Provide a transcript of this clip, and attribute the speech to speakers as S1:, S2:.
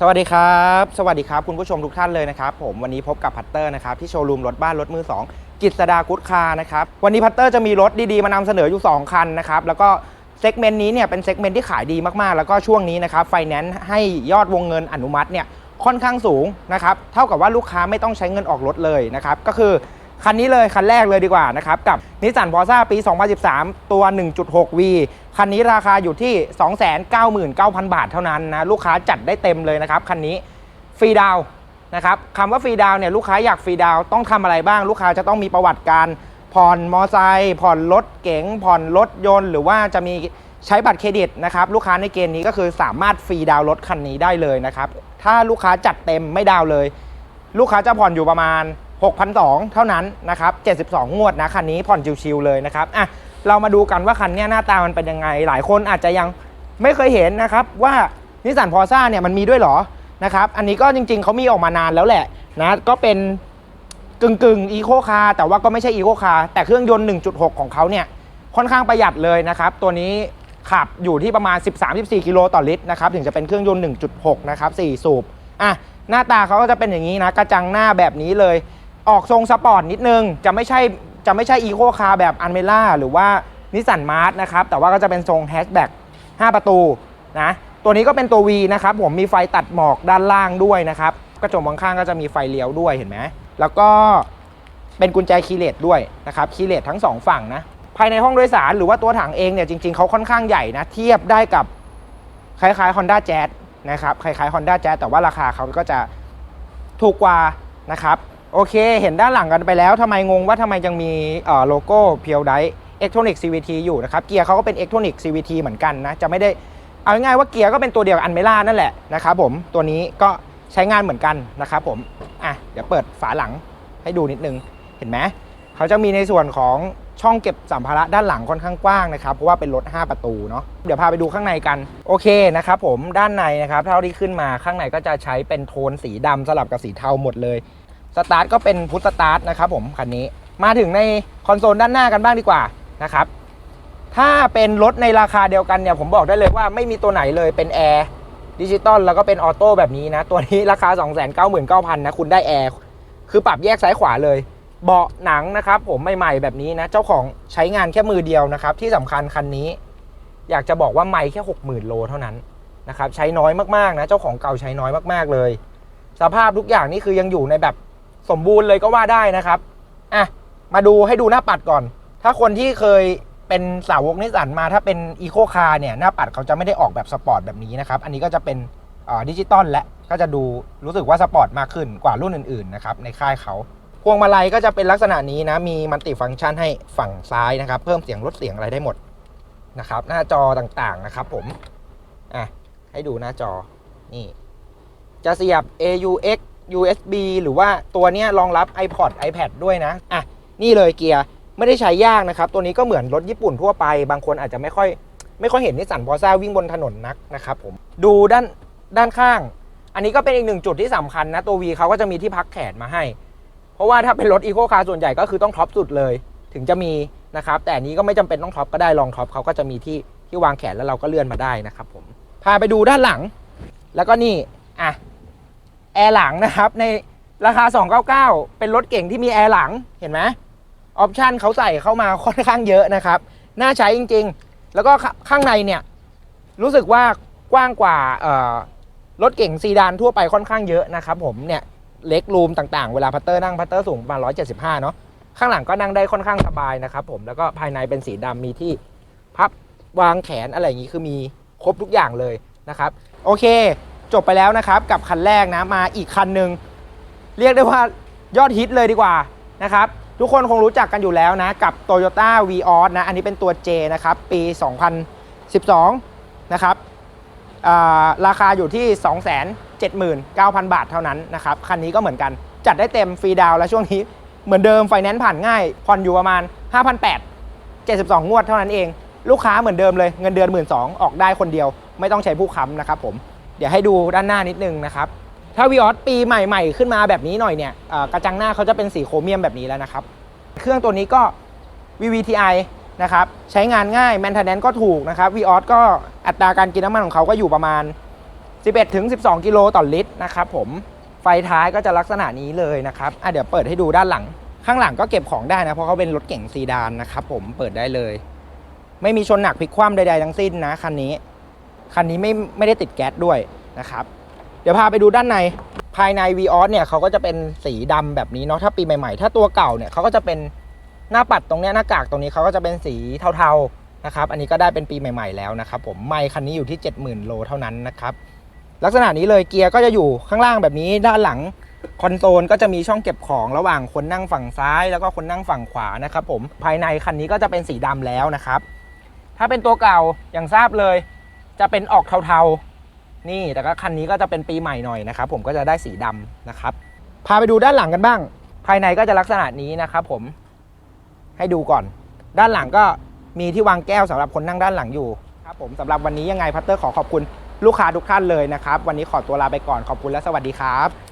S1: สวัสดีครับ สวัสดีครับคุณผู้ชมทุกท่านเลยนะครับผมวันนี้พบกับพัตเตอร์นะครับที่โชว์รูมรถบ้านรถมือ 2 กิจสดากุ๊ดคาร์นะครับวันนี้พัตเตอร์จะมีรถดีๆ มานำเสนออยู่ 2 คันนะครับแล้วก็เซกเมนต์นี้เนี่ยเป็นเซกเมนต์ที่ขายดีมากๆ แล้วก็ช่วงนี้นะครับไฟแนนซ์ให้ยอดวงเงินอนุมัติเนี่ยค่อนข้างสูงนะครับเท่ากับว่าลูกค้าไม่ต้องใช้เงินออกรถเลยนะครับก็คือ คันนี้เลยคันแรกเลยดีกว่านะครับกับนิสสันพอซ่าปี 2013 ตัว 1.6V คันนี้ราคาอยู่ที่ 299,000 บาทเท่านั้นนะลูกค้าจัดได้เต็มเลยนะครับคันนี้ฟรีดาวนะครับคำว่าฟรีดาวเนี่ยลูกค้าอยากฟรีดาวต้องทำอะไรบ้าง ลูกค้าจะต้องมีประวัติการผ่อนมอไซค์ผ่อนรถเก๋งผ่อนรถยนต์ หรือว่าจะมีใช้บัตรเครดิตนะครับลูกค้าในเกณฑ์นี้ก็คือสามารถฟรีดาวรถคันนี้ได้เลยนะครับถ้าลูกค้าจัดเต็มไม่ดาวเลย ลูกค้าจะผ่อนอยู่ประมาณ 6,200 เท่านั้นนะครับ 72 งวดนะคันนี้ผ่อนชิวๆเลยนะครับอะเรามาดูกันว่าคันนี้หน้าตามันเป็นยังไง หลายคนอาจจะยังไม่เคยเห็นนะครับว่านิสสันพอซ่าเนี่ยมันมีด้วยเหรอนะครับอันนี้ก็จริงๆเขามีออกมานานแล้วแหละนะก็เป็นกึ่งกึ่งอีโคคาร์แต่ว่าก็ไม่ใช่อีโคคาร์แต่เครื่องยนต์ 1.6 ของเขาเนี่ยค่อนข้างประหยัดเลยนะครับ ตัวนี้ขับอยู่ที่ประมาณ 13-14 กิโลต่อลิตรนะครับถึงจะเป็นเครื่องยนต์ 1.6 นะครับ 4 สูบอะหน้าตาเขาก็จะเป็นอย่างนี้นะ กระจังหน้าแบบนี้เลย ออกทรงสปอร์ตนิดนึง จะไม่ใช่จะไม่ใช่อีโคคาร์แบบอันเมล่าหรือว่านิสสันมาร์ทนะครับ แต่ว่าก็จะเป็นทรงแฮชแบ็ก5ประตูนะตัวนี้ก็เป็นตัว V นะครับผมมีไฟตัดหมอกด้านล่างด้วยนะครับ กระจกมองข้างก็จะมีไฟเลี้ยวด้วยเห็นไหมแล้วก็เป็นกุญแจคีเลสด้วยนะครับคีเลสทั้งสองฝั่งนะภายในห้องโดยสารหรือว่าตัวถังเองเนี่ยจริงๆเขาค่อนข้างใหญ่นะเทียบได้กับคล้ายๆ Honda Jazz นะครับคล้ายๆ Honda Jazz แต่ว่าราคาเขาก็จะถูกกว่านะครับ โอเค เห็นด้านหลังกันไปแล้วทำไมงงว่าทำไมยังมีโลโก้เพียวได Electronic CVT อยู่นะครับ เกียร์เขาก็เป็น Electronic CVT เหมือนกันนะ จะไม่ได้ เอาง่ายว่าเกียร์ก็เป็นตัวเดียวกับอันเมล่านั่นแหละนะครับผม ตัวนี้ก็ใช้งานเหมือนกันนะครับผม อะ เดี๋ยวเปิดฝาหลังให้ดูนิดนึง เห็นไหม เขาจะมีในส่วนของช่องเก็บสัมภาระด้านหลังค่อนข้างกว้างนะครับ เพราะว่าเป็นรถ 5 ประตูเนาะ เดี๋ยวพาไปดูข้างในกัน โอเคนะครับผม ด้านในนะครับ เท่าที่ขึ้นมาข้างในก็จะใช้เป็นโทนสีดำสลับกับสีเทาหมดเลย สตาร์ทก็เป็นพุทสตาร์ทนะครับผมคันนี้มาถึงในคอนโซลด้านหน้ากันบ้างดีกว่านะครับถ้าเป็นรถในราคาเดียวกันเนี่ยผมบอกได้เลยว่าไม่มีตัวไหนเลยเป็นแอร์ดิจิตอลแล้วก็เป็นออโต้แบบนี้นะ ตัวนี้ราคา 299,000นะคุณได้แอร์คือปรับแยกซ้ายขวาเลย เบาะหนังนะครับ ผมใหม่ๆแบบนี้นะ เจ้าของใช้งานแค่มือเดียวนะครับ ที่สำคัญคันนี้ อยากจะบอกว่าไม่แค่ 60,000 โลเท่านั้นนะครับใช้น้อยมากๆนะ เจ้าของเก่าใช้น้อยมากๆเลย สภาพทุกอย่างนี่คือยังอยู่ในแบบ สมบูรณ์เลยก็ว่าได้นะครับอะมาดูให้ดูหน้าปัดก่อน ถ้าคนที่เคยเป็นสาวกนิสสันมาถ้าเป็นอีโคคาร์เนี่ยหน้าปัดเขาจะไม่ได้ออกแบบสปอร์ตแบบนี้นะครับ อันนี้ก็จะเป็นดิจิตอลและก็จะดูรู้สึกว่าสปอร์ตมากขึ้นกว่ารุ่นอื่นๆนะครับในค่ายเขาพวงมาลัยก็จะเป็นลักษณะนี้นะ มีมัลติฟังก์ชันให้ฝั่งซ้ายนะครับ เพิ่มเสียงลดเสียงอะไรได้หมดนะครับ หน้าจอต่างๆนะครับผมอะให้ดูหน้าจอนี่ จะเสียบ AUX USB หรือว่าตัวเนี้ยรองรับ iPod iPad ด้วยนะ อะ นี่เลยเกียร์ ไม่ได้ใช้ยากนะครับ ตัวนี้ก็เหมือนรถญี่ปุ่นทั่วไป บางคนอาจจะไม่ค่อย ไม่ค่อยเห็นนิสสันพอซ่าวิ่งบนถนนนักนะครับผม ดูด้านด้านข้าง อันนี้ก็เป็นอีกหนึ่งจุดที่สำคัญนะ ตัว V เขาก็จะมีที่พักแขนมาให้ เพราะว่าถ้าเป็นรถอีโคคาร์ส่วนใหญ่ก็คือต้องท็อปสุดเลย ถึงจะมีนะครับ แต่นี้ก็ไม่จำเป็นต้องท็อปก็ได้ลองท็อปเขาก็จะมีที่ที่วางแขนแล้วเราก็เลื่อนมาได้นะครับผม พาไปดูด้านหลัง แล้วก็นี่ แอร์หลังนะครับ ในราคา 299 เป็นรถเก่งที่มีแอร์หลังเห็นไหมออปชันเขาใส่เข้ามาค่อนข้างเยอะนะครับ น่าใช้จริง ๆ แล้วก็ข้างในเนี่ย รู้สึกว่ากว้างกว่ารถเก่งซีดานทั่วไปค่อนข้างเยอะนะครับผมเนี่ยเล็กรูมต่างๆ เวลาพัตเตอร์นั่งพัตเตอร์สูงประมาณ 175 เนาะข้างหลังก็นั่งได้ค่อนข้างสบายนะครับผมแล้วก็ภายในเป็นสีดำมีที่พับวางแขนอะไรอย่างนี้คือมีครบทุกอย่างเลยนะครับ โอเค จบไปแล้วนะครับ กับคันแรกนะมาอีกคันหนึ่งเรียกได้ว่ายอดฮิตเลยดีกว่านะครับ ทุกคนคงรู้จักกันอยู่แล้วนะ กับ Toyota v ีออนะ อันนี้เป็นตัว J นะครับ ปี 2012 นะครับราคาอยู่ที่ 279,000 บาทเท่านั้นนะครับ คันนี้ก็เหมือนกัน จัดได้เต็มฟรีดาวและช่วงนี้เหมือนเดิมไฟแนนซ์ผ่านง่าย ผ่อนอยู่ประมาณ 5,800 72 งวดเท่านั้นเอง ลูกค้าเหมือนเดิมเลยเงินเดือน 1 2 0 0ออกได้คนเดียว ไม่ต้องใช้ผู้ค้ำนะครับผม ดี๋ยวให้ดูด้านหน้านิดนึงนะครับ ถ้าวีออสปีใหม่ๆ ขึ้นมาแบบนี้หน่อยเนี่ยกระจังหน้าเขาจะเป็นสีโครเมียมแบบนี้แล้วนะครับ เครื่องตัวนี้ก็ VVTi นะครับใช้งานง่ายแมนเทนแนนก็ถูกนะครับวีออสก็อัตราการกินน้ำมันของเขาก็อยู่ประมาณ 11ถึง12 กิโลต่อลิตรนะครับผมไฟท้ายก็จะลักษณะนี้เลยนะครับอะเดี๋ยวเปิดให้ดูด้านหลัง ข้างหลังก็เก็บของได้นะ เพราะเขาเป็นรถเก่งซีดานนะครับผมเปิดได้เลย ไม่มีชนหนักพลิกคว่ำใดๆทั้งสิ้นนะคันนี้ คันนี้ไม่ไม่ได้ติดแก๊สด้วยนะครับ เดี๋ยวพาไปดูด้านในภายใน v ีออเนี่ยเขาก็จะเป็นสีดำแบบนี้เนาะถ้าปีใหม่ๆ ถ้าตัวเก่าเนี่ยเขาก็จะเป็นหน้าปัดตรงเนี้ยหน้ากากตรงนี้เขาก็จะเป็นสีเทาๆนะครับ อันนี้ก็ได้เป็นปีใหม่ๆแล้วนะครับ ผมไม่คันนี้อยู่ที่ 70,000 โลเท่านั้นนะครับลักษณะนี้เลยเกียร์ก็จะอยู่ข้างล่างแบบนี้ด้านหลังคอนโซลก็จะมีช่องเก็บของระหว่างคนนั่งฝั่งซ้าย แล้วก็คนนั่งฝั่งขวานะครับผมภายในคันนี้ก็จะเป็นสีดำแล้วนะครับ ถ้าเป็นตัวเก่าอย่างทราบเลย จะเป็นออกเทาๆ นี่แต่ก็คันนี้ก็จะเป็นปีใหม่หน่อยนะครับ ผมก็จะได้สีดำนะครับ พาไปดูด้านหลังกันบ้าง ภายในก็จะลักษณะนี้นะครับผมให้ดูก่อน ด้านหลังก็มีที่วางแก้วสำหรับคนนั่งด้านหลังอยู่ครับผมสำหรับวันนี้ยังไงพัตเตอร์ขอขอบคุณลูกค้าทุกท่านเลยนะครับ วันนี้ขอตัวลาไปก่อนขอบคุณและสวัสดีครับ